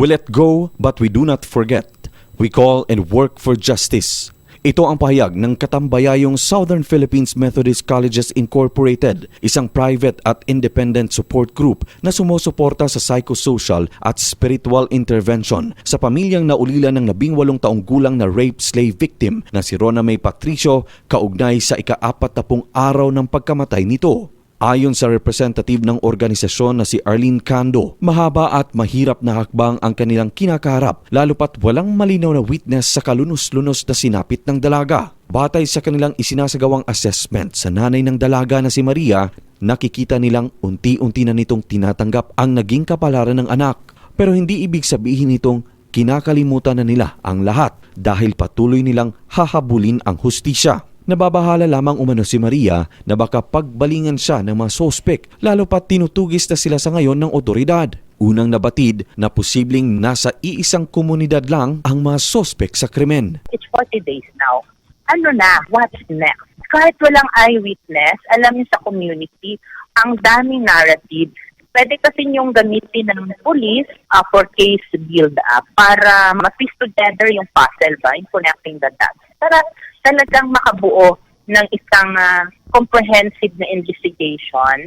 We let go but we do not forget. We call and work for justice. Ito ang pahayag ng katambayayong Southern Philippines Methodist Colleges Incorporated, isang private at independent support group na sumusuporta sa psychosocial at spiritual intervention sa pamilyang naulila ng labing walong taong gulang na rape slave victim na si Rona May Patricio kaugnay sa ika-apat na pung araw ng pagkamatay nito. Ayon sa representative ng organisasyon na si Arlene Cando, mahaba at mahirap na hakbang ang kanilang kinakaharap lalo pat walang malinaw na witness sa kalunos-lunos na sinapit ng dalaga. Batay sa kanilang isinasagawang assessment sa nanay ng dalaga na si Maria, nakikita nilang unti-unti na nitong tinatanggap ang naging kapalaran ng anak. Pero hindi ibig sabihin nitong kinakalimutan na nila ang lahat dahil patuloy nilang hahabulin ang hustisya. Nababahala lamang umano si Maria na baka pagbalingan siya ng mga sospek lalo pat tinutugis na sila sa ngayon ng otoridad. Unang nabatid na posibleng nasa iisang komunidad lang ang mga sospek sa krimen. It's 40 days now. Ano na? What's next? Kahit walang eyewitness, alam niyo sa community, ang daming narrative. Pwede kasi yung gamitin ng police uh, for case build-up para ma-piece together yung puzzle ba, yung connecting the dots. Para talagang makabuo ng isang ah, comprehensive na investigation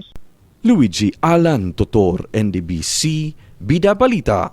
Luigi Alan Totor, NDBC, Bida Balita.